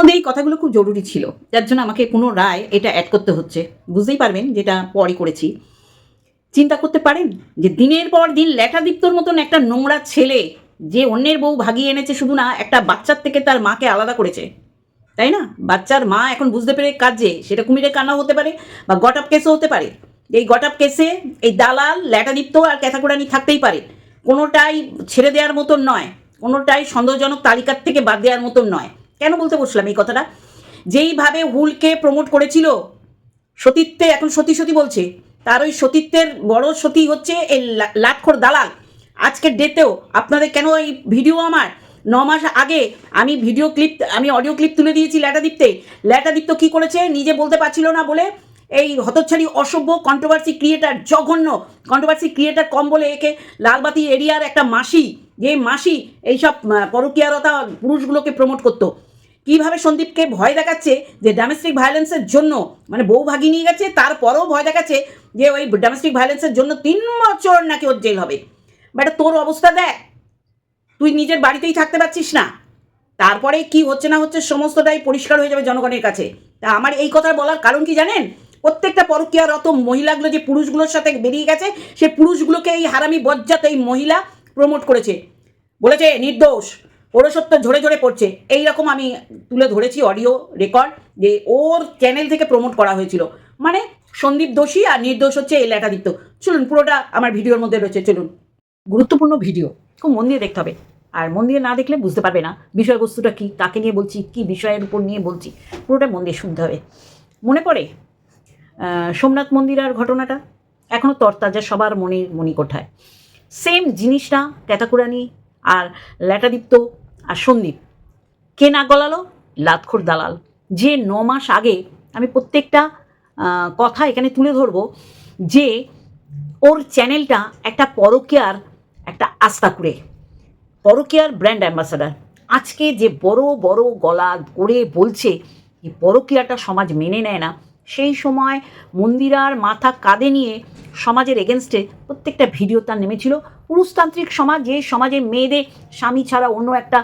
মধ্যে এই কথাগুলো খুব জরুরি ছিল। যার জন্য আমাকে পুনরায় এটা অ্যাড করতে হচ্ছে। বুঝতেই পারবেন যেটা পরে করেছি। চিন্তা করতে পারেন যে দিনের পর দিন ল্যাটাদীপ্তর মতন একটা নোংরা ছেলে যে অন্যের বউ ভাগিয়ে এনেছে শুধু না, একটা বাচ্চার থেকে তার মাকে আলাদা করেছে। তাই না? বাচ্চার মা এখন বুঝতে পেরে কাজে সেটা কুমিরের কান্নাও হতে পারে বা গট আপ কেসও হতে পারে। এই গট আপ কেসে এই দালাল ল্যাটাদীপ্ত আর ক্যাথাকুরানি থাকতেই পারে। কোনোটাই ছেড়ে দেওয়ার মতন নয়, কোনোটাই সন্দেহজনক তালিকার থেকে বাদ দেওয়ার মতন নয়। কেন বলতে বসলাম এই কথাটা? যেইভাবে হুলকে প্রমোট করেছিল, সতীত্বে এখন সতী সতী বলছে, তার ওই সতীত্বের বড় সতী হচ্ছে এই লাটখোর দালাল। আজকের ডেটেও আপনাদের কেন এই ভিডিও আমার? ন মাস আগে আমি ভিডিও ক্লিপ আমি অডিও ক্লিপ তুলে দিয়েছি ল্যাটাদীপ্তে। ল্যাটাদীপ্ত কী করেছে? নিজে বলতে পারছিল না বলে এই হতচ্ছাড়ি, অসভ্য কন্ট্রোভার্সি ক্রিয়েটার জঘন্য কন্ট্রোভার্সি ক্রিয়েটার কম বলে একে লালবাতি এরিয়ার একটা মাসি, যে মাসি এইসব পরকীয়ারতা পুরুষগুলোকে প্রমোট করতো। কীভাবে সন্দীপকে ভয় দেখাচ্ছে যে ডোমেস্টিক ভায়োলেন্সের জন্য মানে বউ ভাগিয়ে নিয়ে গেছে, তারপরেও ভয় দেখাচ্ছে যে ওই ডোমেস্টিক ভায়োলেন্সের জন্য তিন বছর নাকি ওর জেল হবে। বাট তোর অবস্থা দেখ, তুই নিজের বাড়িতেই থাকতে পারছিস না। তারপরে কি হচ্ছে না হচ্ছে সমস্তটাই পরিষ্কার হয়ে যাবে জনগণের কাছে। তা আমার এই কথা বলার কারণ কি জানেন? প্রত্যেকটা পরকীয়ারত মহিলাগুলো, যে পুরুষগুলোর সাথে বেরিয়ে গেছে, সে পুরুষগুলোকে এই হারামি বজ্জাত এই মহিলা প্রমোট করেছে। বলেছে, নির্দোষ ওরসত্ব ঝরে ঝরে পড়ছে। এই রকম আমি তুলে ধরেছি অডিও রেকর্ড যে ওর চ্যানেল থেকে প্রমোট করা হয়েছিল। মানে সন্দীপ দোষী আর নির্দোষ হচ্ছে এই লেখাদিত্য। চলুন, পুরোটা আমার ভিডিওর মধ্যে রয়েছে, চলুন। গুরুত্বপূর্ণ ভিডিও খুব মন দিয়ে দেখতে হবে। আর মন দিয়ে না দেখলে বুঝতে পারবে না বিষয়বস্তুটা কি, কাকে নিয়ে বলছি, কি বিষয়ের উপর নিয়ে বলছি, পুরোটা মন দিয়ে শুনতে হবে। মনে পড়ে? সোমনাথ মন্দির আর ঘটনাটা এখনও তরতাজা, সবার মনের মণিকোঠায়। সেম জিনিসটা, ক্যাতাকুরানি আর ল্যাটাদীপ্ত আর সন্দীপ কে না গলালো? লাতখোর দালাল। যে ন মাস আগে আমি প্রত্যেকটা কথা এখানে তুলে ধরবো যে ওর চ্যানেলটা একটা পরকীয়ার একটা আস্তাকুড়ে পরকীয়ার ব্র্যান্ড অ্যাম্বাসাডার। আজকে যে বড় বড় গলা করে বলছে, এই পরকীয়াটা সমাজ মেনে নেয় না। সেই সময় মন্দিরার মাথা কাঁধে নিয়ে সমাজের এগেনস্টে প্রত্যেকটা ভিডিও তার নেমেছিল। পুরুষতান্ত্রিক সমাজ, যে সমাজে মেয়েদের স্বামী ছাড়া অন্য একটা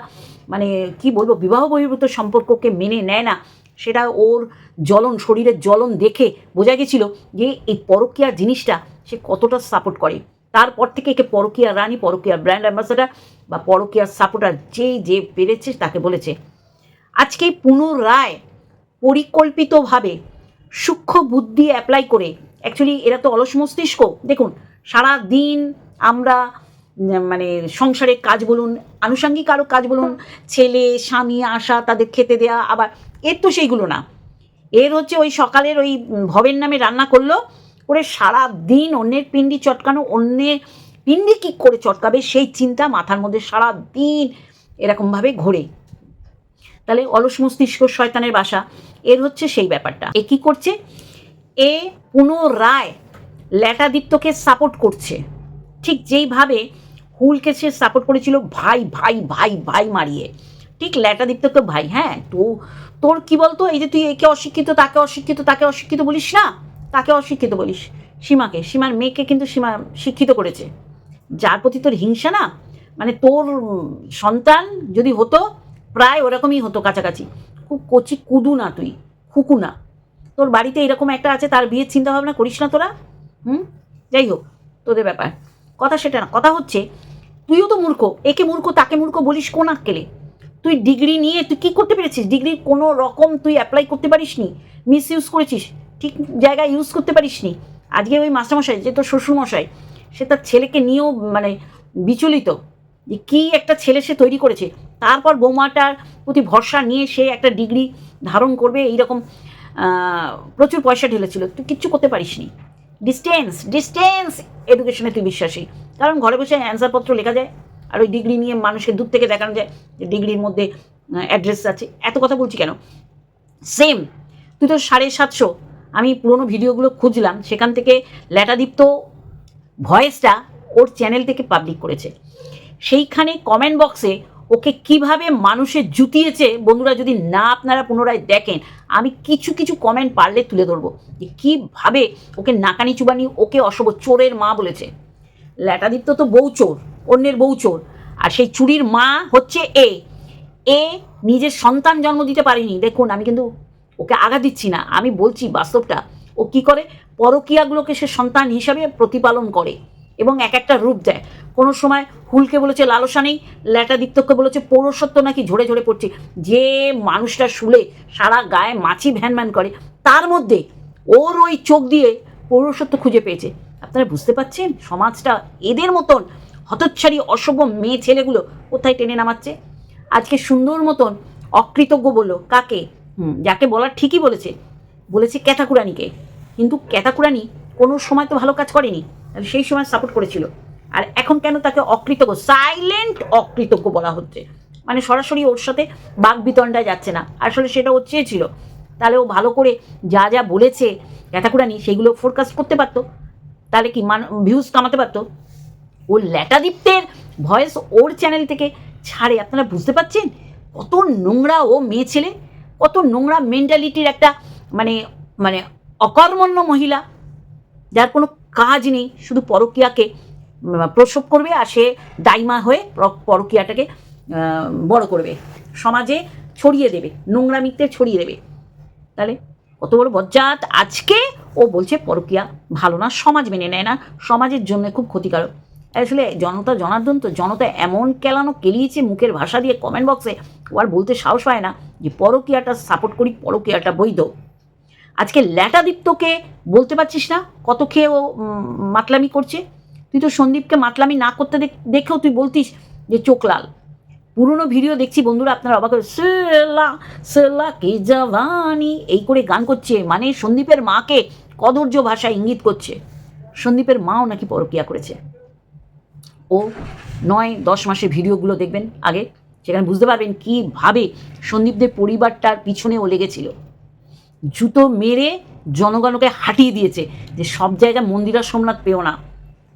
মানে কি বলব, বিবাহ বহির্ভূত সম্পর্ককে মেনে নেয় না, সেটা ওর জ্বলন, শরীরের জ্বলন দেখে বোঝা গেছিল যে এই পরকীয়া জিনিসটা সে কতটা সাপোর্ট করে। তারপর থেকে একে পরকীয়া রানী, পরকীয়ার ব্র্যান্ড অ্যাম্বাসাডার বা পরকীয়ার সাপোর্টার যে যে পেরেছে তাকে বলেছে। আজকে পুনরায় পরিকল্পিতভাবে সূক্ষ্ম বুদ্ধি অ্যাপ্লাই করে। অ্যাকচুয়ালি এরা তো অলস মস্তিষ্ক। দেখুন সারা দিন আমরা মানে সংসারের কাজ বলুন, আনুষঙ্গিক আরও কাজ বলুন, ছেলে, স্বামী আসা তাদের খেতে দেয়া, আবার এর তো সেইগুলো না। এর হচ্ছে ওই সকালের ওই ভবের নামে রান্না করল, করে সারা দিন অন্যের পিন্ডি চটকানো, অন্যের পিন্ডি কী করে চটকাবে সেই চিন্তা মাথার মধ্যে সারা দিন এরকমভাবে ঘোরে। তাহলে অলস মস্তিষ্ক শয়তানের বাসা। এর হচ্ছে সেই ব্যাপারটা। এ কী করছে? এ পুনরায় ল্যাটাদিত্যকে সাপোর্ট করছে। ঠিক যেইভাবে হুলকে সে সাপোর্ট করেছিল, ভাই ভাই ভাই ভাই মারিয়ে। ঠিক ল্যাটাদিত্যকে ভাই হ্যাঁ তো তোর কি বলতো? এই যে তুই একে অশিক্ষিত, তাকে অশিক্ষিত তাকে অশিক্ষিত বলিস না? তাকে অশিক্ষিত বলিস। সীমাকে, সীমার মেয়েকে কিন্তু সীমা শিক্ষিত করেছে। যার প্রতি তোর হিংসা না? মানে তোর সন্তান যদি হতো প্রায় ওরকমই হতো কাছাকাছি। খুব কচি কুদু না তুই, খুকু না। তোর বাড়িতে এরকম একটা আছে, তার বিয়ের চিন্তা ভাবনা করিস না তোরা। হুম? যাই হোক, তোদের ব্যাপার। কথা সেটা না, কথা হচ্ছে, তুইও তো মূর্খ, একে মূর্খ তাকে মূর্খ বলিস কোন আক্কেলে? তুই ডিগ্রি নিয়ে, তুই কী করতে পেরেছিস? ডিগ্রির কোনো রকম তুই অ্যাপ্লাই করতে পারিস নি মিস ইউজ করেছিস, ঠিক জায়গায় ইউজ করতে পারিস নি আজকে ওই মাস্টারমশাই, যে তোর শ্বশুরমশাই, সে তার ছেলেকে নিয়েও মানে বিচলিত। যে কী একটা ছেলে সে তৈরি করেছে। তারপর বৌমাটার প্রতি ভরসা নিয়ে সে একটা ডিগ্রি ধারণ করবে, এইরকম প্রচুর পয়সা ঢেলেছিল। তুই কিচ্ছু করতে পারিসনি। ডিস্টেন্স ডিস্টেন্স এডুকেশনে তুই বিশ্বাসী। কারণ ঘরে বসে অ্যান্সারপত্র লেখা যায়, আর ওই ডিগ্রি নিয়ে মানুষকে দূর থেকে দেখানো যায় যে ডিগ্রির মধ্যে অ্যাড্রেস আছে। এত কথা বলছি কেন? সেম তুই তো সাড়ে সাতশো, আমি পুরোনো ভিডিওগুলো খুঁজলাম, সেখান থেকে ল্যাটাদীপ্ত ভয়েসটা ওর চ্যানেল থেকে পাবলিক করেছে। সেইখানে কমেন্ট বক্সে ওকে কীভাবে মানুষে জুতিয়েছে বন্ধুরা যদি না আপনারা পুনরায় দেখেন, আমি কিছু কিছু কমেন্ট পারলে তুলে ধরবো যে কীভাবে ওকে নাকানি চুবানি ওকে অশুভ চোরের মা বলেছে। ল্যাটাদীপ্ত তো বউ চোর, অন্যের বউ চোর, আর সেই চুরির মা হচ্ছে এ। এ নিজের সন্তান জন্ম দিতে পারিনি। দেখুন, আমি কিন্তু ওকে আগা দিচ্ছি না, আমি বলছি বাস্তবটা, ও কি করে? পরকীয়াগুলোকে সে সন্তান হিসাবে প্রতিপালন করে। এবং এক একটা রূপ দেয়। কোনো সময় হুলকে বলেছে, লালসা নেই। ল্যাটাদিত্যকে বলেছে পৌরসত্ব নাকি ঝরে ঝরে পড়ছে। যে মানুষটা শুলে সারা গায়ে মাছি ভ্যান ভ্যান করে, তার মধ্যে ওর ওই চোখ দিয়ে পৌরসত্ব খুঁজে পেয়েছে। আপনারা বুঝতে পারছেন? সমাজটা এদের মতন হতচ্ছাড়ি অসভ্য মেয়ে ছেলেগুলো কোথায় টেনে নামাচ্ছে? আজকে সুন্দর মতন অকৃতজ্ঞ বলল, কাকে? যাকে বলার ঠিকই বলেছে। বলেছে ক্যাথাকুরানিকে। কিন্তু ক্যাথাকুরানি কোনো সময় তো ভালো কাজ করেনি। সেই সময় সাপোর্ট করেছিল। আর এখন কেন তাকে অকৃতজ্ঞ সাইলেন্ট অকৃতজ্ঞ বলা হচ্ছে? মানে সরাসরি ওর সাথে বাঘ বিতণ্ডায় যাচ্ছে না। আসলে সেটা ও চেয়েছিল। তাহলে ও ভালো করে যা যা বলেছে ক্যাথাকুরানি সেগুলো ফোরকাস্ট করতে পারতো। তাহলে কি মান ভিউজ কামাতে পারতো? ও ল্যাটাদীপ্তের ভয়েস ওর চ্যানেল থেকে ছাড়ে। আপনারা বুঝতে পারছেন? কত নোংরা ও মেয়ে ছেলে, কত নোংরা মেন্টালিটির একটা মানে মানে অকর্মণ্য মহিলা, যার কোনো কাজ নেই, শুধু পরকীয়াকে প্রসব করবে আর সে দাইমা হয়ে পর- পরকীয়াটাকে বড় করবে। সমাজে ছড়িয়ে দেবে নোংরা মিথ্যে ছড়িয়ে দেবে। তাহলে কত বড় বজ্জাত। আজকে ও বলছে, পরকীয়া ভালো না, সমাজ মেনে নেয় না। সমাজের জন্য খুব ক্ষতিকারক। আসলে জনতা জনার্দন তো, জনতা এমন কেলানো কেলিয়েছে মুখের ভাষা দিয়ে কমেন্ট বক্সে ও আর বলতে সাহস পায় না যে পরকীয়াটা সাপোর্ট করি, পরকীয়াটা বৈধ। আজকে ল্যাটাদীপ্তকে বলতে পারছিস না? কত খেয়ে ও মাতলামি করছে? তুই তো সন্দীপকে মাতলামি না করতে দেখ- দেখেও তুই বলতিস যে চোখ লাল। পুরনো ভিডিও দেখছি বন্ধুরা, আপনারা অবাক সেলা সেলা কে জাভানি এই করে গান করছে। মানে সন্দীপের মাকে কদর্য ভাষায় ইঙ্গিত করছে। সন্দীপের মাও নাকি পরকিয়া করেছে। ও নয়, দশ মাসের ভিডিওগুলো দেখবেন আগে, সেখানে বুঝতে পারবেন কীভাবে সন্দীপদের পরিবারটার পিছনে ও লেগেছিল। জুতো মেরে জনগণকে হাঁটিয়ে দিয়েছে যে সব জায়গায় মন্দিরা সোমনাথ পেও না।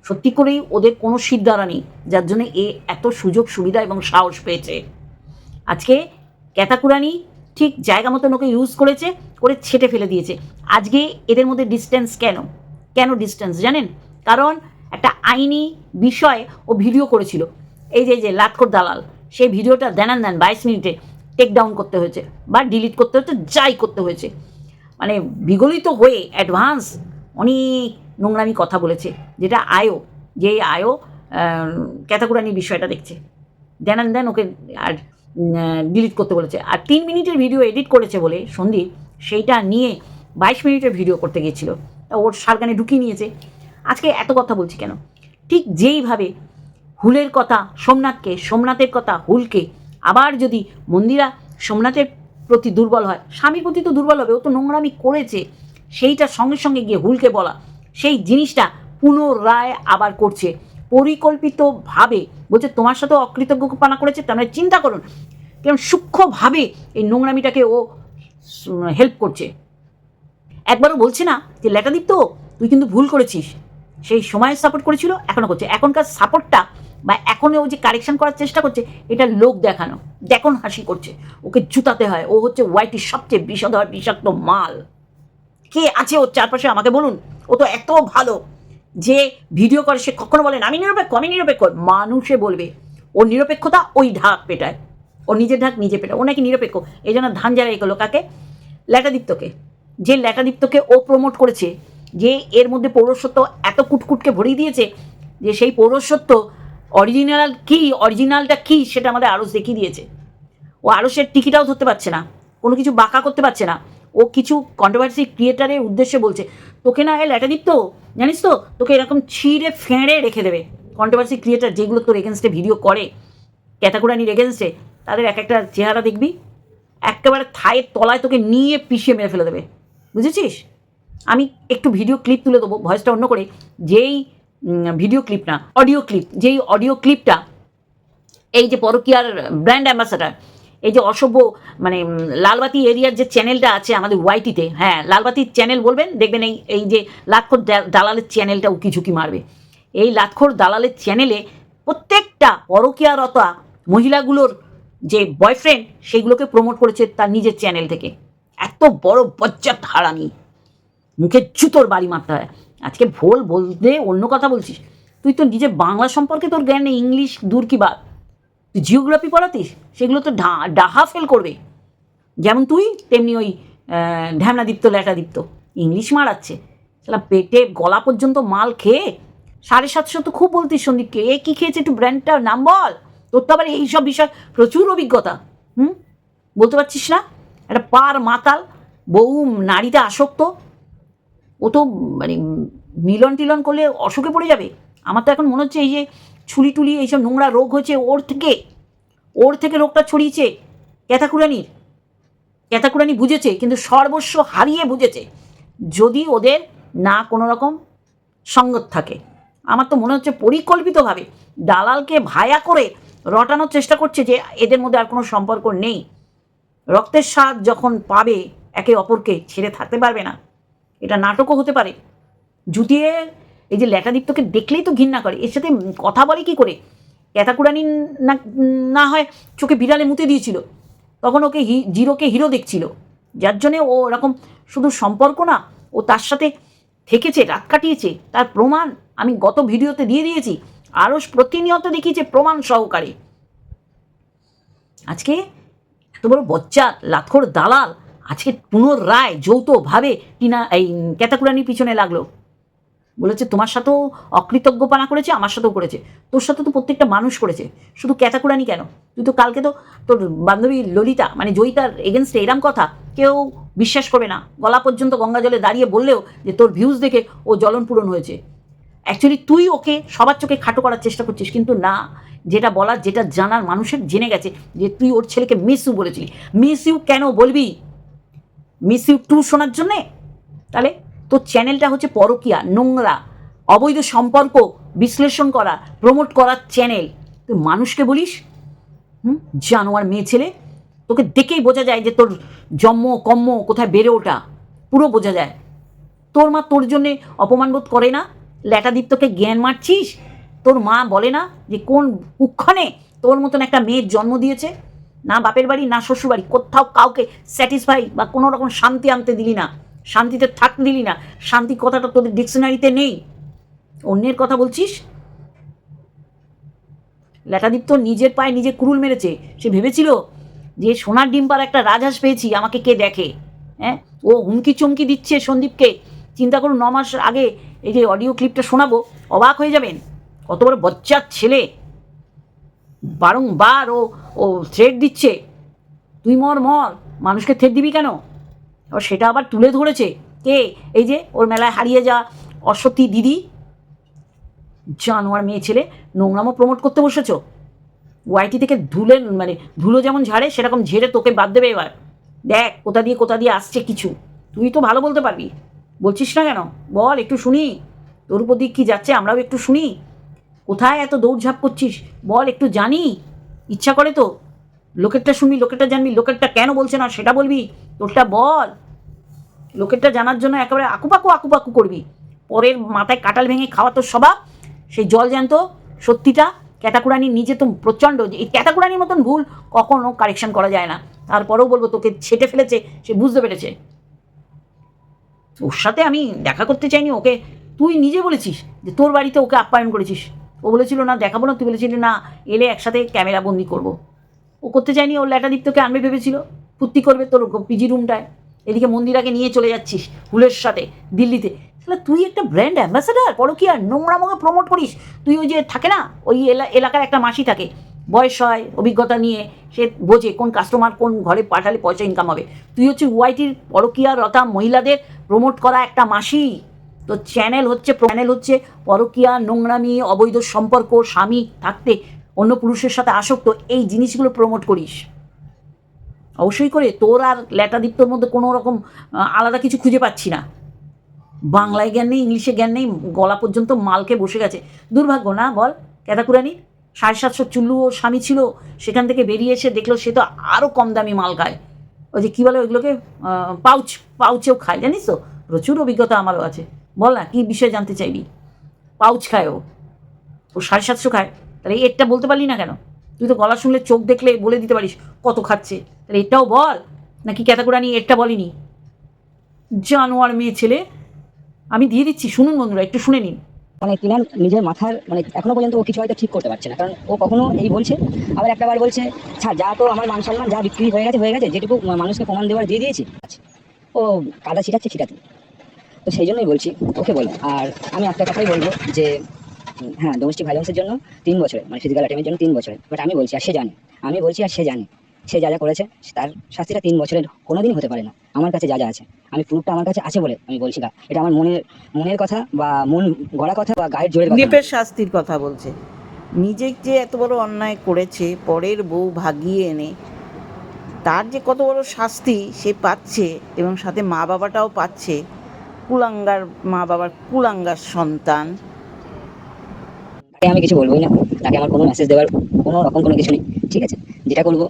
সত্যি করেই ওদের কোনো সিদ্ধারা নেই, যার জন্য এ এত সুযোগ, সুবিধা এবং সাহস পেয়েছে। আজকে ক্যাতাকুরানি ঠিক জায়গা মতন ওকে ইউজ করেছে, করে ছেটে ফেলে দিয়েছে। আজকে এদের মধ্যে ডিস্টেন্স কেন? কেন ডিস্টেন্স জানেন? কারণ একটা আইনি বিষয় ও ভিডিও করেছিল। এই যে যে লাটকর দালাল, সেই ভিডিওটা দেনান দেন বাইশ মিনিটে টেক ডাউন করতে হয়েছে বা ডিলিট করতে হয়েছে, যাই করতে হয়েছে। মানে বিগলিত হয়ে অ্যাডভান্স অনেক নোংরামি কথা বলেছে, যেটা আয়ো, যে আয়ো ক্যাতাকুরানি বিষয়টা দেখছে। দেন and then okay R delete করতে বলেছে। আর তিন মিনিটের ভিডিও এডিট করেছে বলে সন্দীপ, সেইটা নিয়ে বাইশ মিনিটের ভিডিও করতে গিয়েছিল। ওর সারগানে ঢুকিয়ে নিয়েছে। আজকে এত কথা বলছি কেন? ঠিক যেইভাবে হুলের কথা, সোমনাথকে, সোমনাথের কথা, হুলকে আবার যদি মন্দিরা সোমনাথের প্রতি দুর্বল হয়। স্বামীর প্রতি তো দুর্বল হবে, ও তো নোংরামি করেছে। সেইটা সঙ্গে সঙ্গে গিয়ে হুলকে বলা। সেই জিনিসটা পুনরায় আবার করছে। পরিকল্পিতভাবে বলছে, তোমার সাথে অকৃতজ্ঞপানা করেছে তার মানে চিন্তা করুন কেমন সূক্ষ্মভাবে এই নোংরামিটাকে ও হেল্প করছে। একবারও বলছে না যে লেটাদীপ্ত তুই কিন্তু ভুল করেছিস। সেই সময় সাপোর্ট করেছিল এখনও করছে। এখনকার সাপোর্টটা বা এখন ও যে কারেকশন করার চেষ্টা করছে, এটা লোক দেখানো, দেখুন হাসি করছে। ওকে জুতাতে হয়, ও হচ্ছে ওয়াইটির সবচেয়ে বিষধর, বিষাক্ত মাল। কে আছে ওর চারপাশে আমাকে বলুন? ও তো এত ভালো যে ভিডিও করে, সে কখনো বলেন আমি নিরপেক্ষ আমি নিরপেক্ষ। মানুষে বলবে, ওর নিরপেক্ষতা ওই ঢাক পেটায়। ও নিজের ঢাক নিজে পেটায়। ও নাকি নিরপেক্ষ। এই জন্য ধান যারা এগুলো কাকে? ল্যাটাদীপ্তকে যে ল্যাটাদীপ্তকে ও প্রমোট করেছে, যে এর মধ্যে পৌরসত্ব এত কুটকুটকে ভরিয়ে দিয়েছে, যে সেই পৌরসত্ব অরিজিনাল কি? অরিজিনালটা কি? সেটা আমাদের আরও দেখিয়ে দিয়েছে। ও আরসের টিকিটাও ধরতে পারছে না। কোনো কিছু বাঁকা করতে পারছে না। ও কিছু কন্ট্রোভার্সি ক্রিয়েটারের উদ্দেশ্যে বলছে, তোকে না এ ল্যাটাদীপ্ত জানিস তো? তোকে এরকম ছিঁড়ে ফেঁড়ে রেখে দেবে। কন্ট্রোভার্সি ক্রিয়েটার যেগুলো তোর এগেনস্টে ভিডিও করে, ক্যাতাকুরানির এগেনস্টে তাদের এক একটা চেহারা দেখবি। একেবারে থায়ের তলায় তোকে নিয়ে পিষিয়ে মেরে ফেলে দেবে। বুঝেছিস? আমি একটু ভিডিও ক্লিপ তুলে দেবো ভয়েসটা অন্য করে। যেই ভিডিও ক্লিপ না অডিও ক্লিপ যেই অডিও ক্লিপটা এই যে পরকিয়ার ব্র্যান্ড অ্যাম্বাসাডার এই যে অসভ্য মানে লালবাতি এরিয়ার যে চ্যানেলটা আছে আমাদের ওয়াইটিতে হ্যাঁ লালবাতির চ্যানেল বলবেন, দেখবেন এই এই যে লাক্ষর দালালের চ্যানেলটা উকি ঝুঁকি মারবে। এই লাক্ষর দালালের চ্যানেলে প্রত্যেকটা পরকিয়ারতা মহিলাগুলোর যে বয়ফ্রেন্ড সেইগুলোকে প্রমোট করেছে তার নিজের চ্যানেল থেকে। এত বড় বজ্জাত হারামি। মুখে জুতোর বাড়ি মারতে হয়। আজকে ভোল বলতে অন্য কথা বলছিস। তুই তো নিজে বাংলা সম্পর্কে তোর জ্ঞান নেই, ইংলিশ দূর কি বাদ তুই জিওগ্রাফি পড়াতিস, সেগুলো তো ডা ডাহা ফেল করবে। যেমন তুই, তেমনি ওই ঢ্যামনাদীপ্ত, ল্যাটাদীপ্ত। ইংলিশ মারাচ্ছে। সেটা পেটে গলা পর্যন্ত মাল খেয়ে, সাড়ে সাতশো তো খুব বলতিস সন্দীপকে, এ কী খেয়েছে একটু ব্র্যান্ডটার নাম বল? তোর তো আবার এইসব বিষয়, প্রচুর অভিজ্ঞতা, হুম? বলতে পারছিস না? একটা পার মাতাল, বউ, নারীতে আসক্ত ও তো মানে মিলন টিলন করলে অসুখে পড়ে যাবে। আমার তো এখন মনে হচ্ছে এই যে ছুলি টুলি এইসব নোংরা রোগ হয়েছে ওর থেকে ওর থেকে রোগটা ছড়িয়েছে, ক্যাথাকুরানির। ক্যাথাকুরানি বুঝেছে, কিন্তু সর্বস্ব হারিয়ে বুঝেছে। যদি ওদের না কোনো রকম সঙ্গত থাকে। আমার তো মনে হচ্ছে পরিকল্পিতভাবে দালালকে ভায়া করে রটানোর চেষ্টা করছে যে এদের মধ্যে আর কোনো সম্পর্ক নেই। রক্তের স্বাদ যখন পাবে, একে অপরকে ছেড়ে থাকতে পারবে না। এটা নাটকও হতে পারে। জুতিয়ে এই যে ল্যাটাদীপ্তকে দেখলেই তো ঘৃণা করে, এর সাথে কথা বলে কি করে? ক্যাতাকুরানি না না হয় চোখে বিড়ালে মুতে দিয়েছিল, তখন ওকে হি, জিরোকে হিরো দেখছিল, যার জন্যে ও এরকম শুধু সম্পর্ক না, ও তার সাথে থেকেছে, রাত কাটিয়েছে, তার প্রমাণ আমি গত ভিডিওতে দিয়ে দিয়েছি আরও প্রতিনিয়ত দেখিয়েছে প্রমাণ সহকারে। আজকে এত বড় বচ্চা লাথর, দালাল আজকে পুনরায় যৌথভাবে টিনা, এই ক্যাতাকুরানির পিছনে লাগল। বলেছে, তোমার সাথেও অকৃতজ্ঞপানা করেছে, আমার সাথেও করেছে। তোর সাথে তো প্রত্যেকটা মানুষ করেছে। শুধু ক্যাতাকুরানি কেন? তুই তো কালকে তো তোর বান্ধবী ললিতা মানে জয়িতার এগেনস্টে এরম কথা, কেউ বিশ্বাস করবে না। গলা পর্যন্ত গঙ্গা জলে দাঁড়িয়ে বললেও যে তোর ভিউজ দেখে ও জ্বলন পূরণ হয়েছে। অ্যাকচুয়ালি তুই ওকে সবার চোখে খাটো করার চেষ্টা করছিস, কিন্তু না। যেটা বলার, যেটা জানার মানুষের জেনে গেছে যে তুই ওর ছেলেকে মিস ইউ বলেছিলি। মিস ইউ কেন বলবি? মিস ইউ টু শোনার জন্যে? তাহলে তোর চ্যানেলটা হচ্ছে পরকিয়া, নোংরা, অবৈধ সম্পর্ক বিশ্লেষণ করা প্রমোট করার চ্যানেল তুই মানুষকে বলিস? হুম? জানোয়ার মেয়ে ছেলে, তোকে দেখেই বোঝা যায় যে তোর জন্ম কম্ম কোথায় বেড়ে ওঠা। পুরো বোঝা যায়। তোর মা তোর জন্যে অপমানবোধ করে না? ল্যাটাদীপ্তকে জ্ঞান মারছিস? তোর মা বলে না যে কোন কুক্ষণে তোর মতন একটা মেয়ের জন্ম দিয়েছে? না বাপের বাড়ি, না শ্বশুর বাড়ি কোথাও কাউকে স্যাটিসফাই বা কোনো রকম শান্তি আনতে দিলি না, শান্তিতে থাকতে দিলি না, শান্তি কথাটা তোদের ডিকশনারিতে নেই। অন্যের কথা বলছিস? ল্যাটাদীপ্ত নিজের পায়ে নিজে কুরুল মেরেছে। সে ভেবেছিল যে সোনার ডিম্পার একটা রাজহাঁস পেয়েছি, আমাকে কে দেখে? হ্যাঁ? ও হুমকি চমকি দিচ্ছে সন্দীপকে। চিন্তা করুন ন মাস আগে এই যে অডিও ক্লিপটা শোনাবো, অবাক হয়ে যাবেন। কত বড় বচ্চার ছেলে। বারংবার ও ও থ্রেড দিচ্ছে। তুই মর মর। মানুষকে থ্রেড দিবি কেন? এবার সেটা আবার তুলে ধরেছে। কে? এই যে ওর মেলায় হারিয়ে যা অশ্বতী দিদি। জানোয়ার মেয়ে ছেলে নোংরামো প্রমোট করতে বসেছো। ওয়াইটি থেকে ধুলে মানে ধুলো যেমন ঝাড়ে, সেরকম ঝেড়ে তোকে বাদ দেবে এবার। দেখ, কোথা দিয়ে কোথা দিয়ে আসছে কিছু। তুই তো ভালো বলতে পারবি। বলছিস না কেন? বল, একটু শুনি। তোর উপর দিক কী যাচ্ছে, আমরাও একটু শুনি। কোথায় এত দৌড়ঝাঁপ করছিস? বল, একটু জানি। ইচ্ছা করে তো। লোকেরটা শুনবি, লোকেরটা জানবি, লোকেরটা কেন বলছে না সেটা বলবি, তোরটা বল। লোকেরটা জানার জন্য একেবারে আকুপাকু আকুপাকু করবি। পরের মাথায় কাটাল ভেঙে খাওয়া তোর স্বভাব সেই জল জ্যান্ত সত্যিটা ক্যাটাকুরানি নিজে তো প্রচণ্ড এই ক্যাটাকুরানির মতন ভুল কখনো কারেকশন করা যায় না। তারপরেও বলব, তোকে ছেটে ফেলেছে, সে বুঝতে পেরেছে। ওর সাথে আমি দেখা করতে চাইনি ওকে। তুই নিজে বলেছিস যে তোর বাড়িতে ওকে আপ্যায়ন করেছিস। ও বলেছিল, না, দেখাবো না। তুই বলেছিলি, না, এলে একসাথে ক্যামেরা বন্দি করব। ও করতে চায়নি ওর ল্যাটাদীপ্তকে আনবে ভেবেছিল। ফুর্তি করবে তোর পিজি রুমটায়। এদিকে মন্দিরাকে নিয়ে চলে যাচ্ছিস হুলের সাথে দিল্লিতে। তাহলে তুই একটা ব্র্যান্ড অ্যাম্বাসেডার বড় কি আর নোংরা মোঙে প্রমোট করিস। তুই ওই যে থাকে না, ওই এলা, এলাকার একটা মাসি থাকে, বয়স হয়, অভিজ্ঞতা নিয়ে সে বোঝে কোন কাস্টমার কোন ঘরে পাঠালে পয়সা ইনকাম হবে। তুই হচ্ছে ওয়াইটির পরকীয়া রতা মহিলাদের প্রমোট করা একটা মাসি। তো চ্যানেল হচ্ছে চ্যানেল হচ্ছে পরকীয়া, নোংরামি, অবৈধ সম্পর্ক, স্বামী থাকতে, অন্য পুরুষের সাথে আসক্ত, এই জিনিসগুলো প্রমোট করিস। অবশ্যই করে, তোর আর ল্যাটাদীপ্তর মধ্যে কোনো রকম আলাদা কিছু খুঁজে পাচ্ছি না। বাংলায় জ্ঞান নেই, ইংলিশে জ্ঞান নেই, গলা পর্যন্ত মালকে বসে গেছে। দুর্ভাগ্য না, বল, ক্যাতাকুরানি? সাড়ে সাতশো চুল্লু ওর স্বামী ছিল, সেখান থেকে বেরিয়ে এসে দেখল সে তো আরও কম দামি মাল খায়। ওই যে কী বলে ওইগুলোকে? পাউচ, পাউচেও খায়, জানিস তো? প্রচুর অভিজ্ঞতা আমারও আছে। বল না, কী বিষয়ে জানতে চাইবি? পাউচ খায় ও। ও সাড়ে সাতশো খায়। তাহলে এরটা বলতে পারলি না কেন? তুই তো গলা শুনলে চোখ দেখলে বলে দিতে পারিস কত খাচ্ছে। তাহলে এটাও বল, নাকি ক্যাতাকুরানি এরটা বলিনি? জানোয়ার মেয়ে ছেলে, আমি দিয়ে দিচ্ছি, শুনুন বন্ধুরা, একটু শুনে নিন। মানে কিনার নিজের মাথার মানে এখনও পর্যন্ত ও কিছু হয়তো ঠিক করতে পারছে না, কারণ ও কখনো এই বলছে, আবার একটা বার বলছে, ছাড়, যা তো আমার মান সম্মান, যা বিক্রি হয়ে গেছে হয়ে গেছে, যেটুকু মানুষকে প্রমাণ দেওয়ার দিয়ে দিয়েছি, ও কাদা ছিটাচ্ছে ছিটাতে তো সেই জন্যই বলছি, ওকে বলো। আর আমি একটা কথাই বলব যে হ্যাঁ ডোমেস্টিক ভাইলেন্সের জন্য তিন বছরে মানে ফিজিক্যাল অ্যাটাকের জন্য তিন বছরে। বাট আমি বলছি, আর সে জানে। আমি বলছি, আর সে জানে। সে যা যা করেছে, তার শাস্তিটা তিন বছরের কোনোদিন হতে পারে না। আমার কাছে যা যা আছে। আমি প্রুফটা আমার কাছে আছে বলে আমি বলছি না এটা আমার মনের মনের কথা বা মন গড়া কথা বা গায়ের জোরের কথা। শাস্তির কথা বলছে। নিজে যে এত বড় অন্যায় করেছে, পরের বউ ভাগিয়ে এনে, তার যে কত বড় শাস্তি সে পাচ্ছে এবং সাথে মা বাবাটাও পাচ্ছে কুলাঙ্গার মা বাবার কুলাঙ্গার সন্তান। তাকে আমি কিছু বলবোই না। তাকে আমার কোনো মেসেজ দেওয়ার কোনো রকম কোনো কিছু নেই। ঠিক আছে? যেটা করব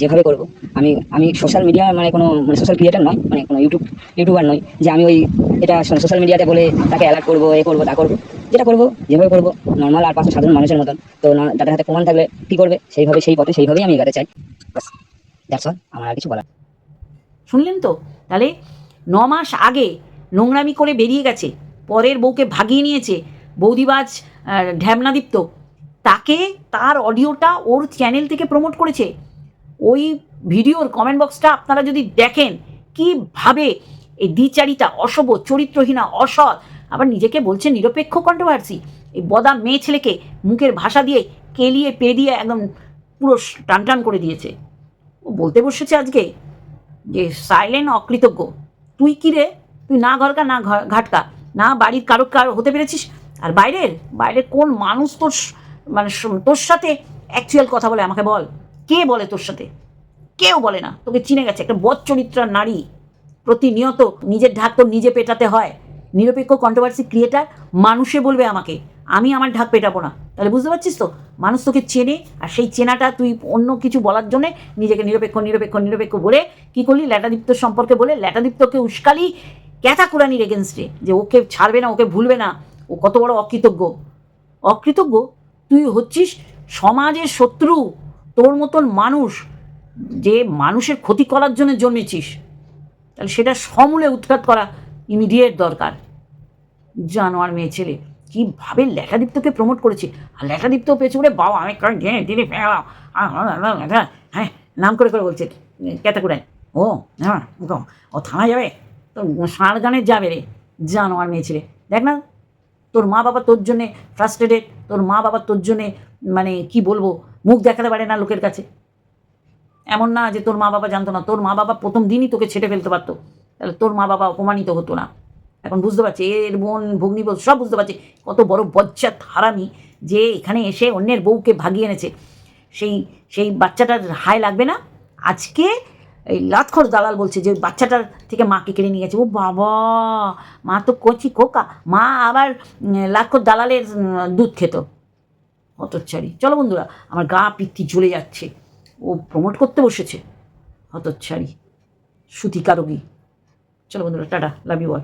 যেভাবে করব আমি আমি সোশ্যাল মিডিয়া মানে কোনো মানে সোশ্যাল ক্রিয়েটার নয় মানে কোনো ইউটিউব ইউটিউবার নয় যে আমি ওই এটা সোশ্যাল মিডিয়াতে বলে তাকে অ্যালার্ট করব এ করব তা করব। যেটা করব যেভাবে করব নর্মাল আর পাঁচশো সাধারণ মানুষের মতন। তো তাদের হাতে প্রমাণ থাকলে কী করবে? সেইভাবে সেই পথে সেইভাবেই আমি এগাতে চাই। দ্যাটস অল আমার আর কিছু বলার শুনলেন তো? তাহলে ন মাস আগে নোংরামি করে বেরিয়ে গেছে। পরের বউকে ভাগিয়ে নিয়েছে। বৌদিবাজ আহ, ঢ্যাবনাদীপ্ত তাকে তার অডিওটা ওর চ্যানেল থেকে প্রমোট করেছে। ওই ভিডিওর কমেন্ট বক্সটা আপনারা যদি দেখেন কীভাবে এই দ্বিচারিতা অশুভ চরিত্রহীনা অসৎ আবার নিজেকে বলছে নিরপেক্ষ কন্ট্রোভার্সি এই বদা মেয়ে ছেলেকে মুখের ভাষা দিয়ে কেলিয়ে পে দিয়ে একদম পুরো টান টান করে দিয়েছে। ও বলতে বসেছে আজকে যে সাইলেন্ট অকৃতজ্ঞ তুই কি রে তুই না ঘরকা না ঘাটকা, না বাড়ির কারও কারও হতে পেরেছিস? আর বাইরের বাইরের কোন মানুষ তোর মানে তোর সাথে অ্যাকচুয়াল কথা বলে আমাকে বল। কে বলে তোর সাথে? কেউ বলে না। তোকে চিনে গেছে, একটা বদ চরিত্রার নারী। প্রতিনিয়ত নিজের ঢাক তোর নিজে পেটাতে হয়। নিরপেক্ষ কন্ট্রোভার্সি ক্রিয়েটার মানুষে বলবে আমাকে, আমি আমার ঢাক পেটাবো না। তাহলে বুঝতে পারছিস তো? মানুষ তোকে চেনে, আর সেই চেনাটা তুই অন্য কিছু বলার জন্যে নিজেকে নিরপেক্ষ নিরপেক্ষ নিরপেক্ষ বলে কি করলি? ল্যাটাদীপ্ত সম্পর্কে বলে, ল্যাটাদীপ্তকে উস্কালি ক্যাথা কুরানির এগেনস্টে যে ওকে ছাড়বে না, ওকে ভুলবে না, ও কত বড় অকৃতজ্ঞ। অকৃতজ্ঞ, তুই হচ্ছিস সমাজের শত্রু, তোর মতন মানুষ যে মানুষের ক্ষতি করার জন্য জন্মেছিস। তাহলে সেটা সমূলে উৎখাত করা ইমিডিয়েট দরকার। জানোয়ার মেয়ে ছেলে, কীভাবে লেখাদীপ্তকে প্রমোট করেছে? আর লেখাদীপ্ত পেয়েছে বলে, বাবা, আমি ফেলাম হ্যাঁ নাম করে করে বলছে ক্যাতাকুড়ায় ও হ্যাঁ ও থানা যাবে? ষাঁড় যাবে রে। জানোয়ার মেয়ে ছেলে। দেখ না, তোর মা বাবা তোর জন্যে ফ্রাস্ট্রেটেড তোর মা বাবা তোর জন্যে মানে কি বলব, মুখ দেখাতে পারে না লোকের কাছে। এমন না যে তোর মা বাবা জানতো না। তোর মা বাবা প্রথম দিনই তোকে ছেটে ফেলতে পারতো। তাহলে তোর মা বাবা অপমানিত হতো না। এখন বুঝতে পারছি, এর বোন, ভগ্নি বোন সব বুঝতে পারছি। কত বড় বজ্জাত হারামি যে এখানে এসে অন্যের বউকে ভাগিয়ে এনেছে। সেই সেই বাচ্চাটার হায় লাগবে না? আজকে এই লাতখর দালাল বলছে যে বাচ্চাটার থেকে মাকে কেড়ে নিয়ে গেছে। ও বাবা, মা তো কচি কোকা। মা আবার লাতখর দালালের দুধ খেত। হতচ্ছাড়ি। চলো বন্ধুরা, আমার গা পিত্তি জ্বলে যাচ্ছে। ও প্রমোট করতে বসেছে। হতচ্ছাড়ি। সুতিকারকী চলো বন্ধুরা, টাটা লাভ ইউ অল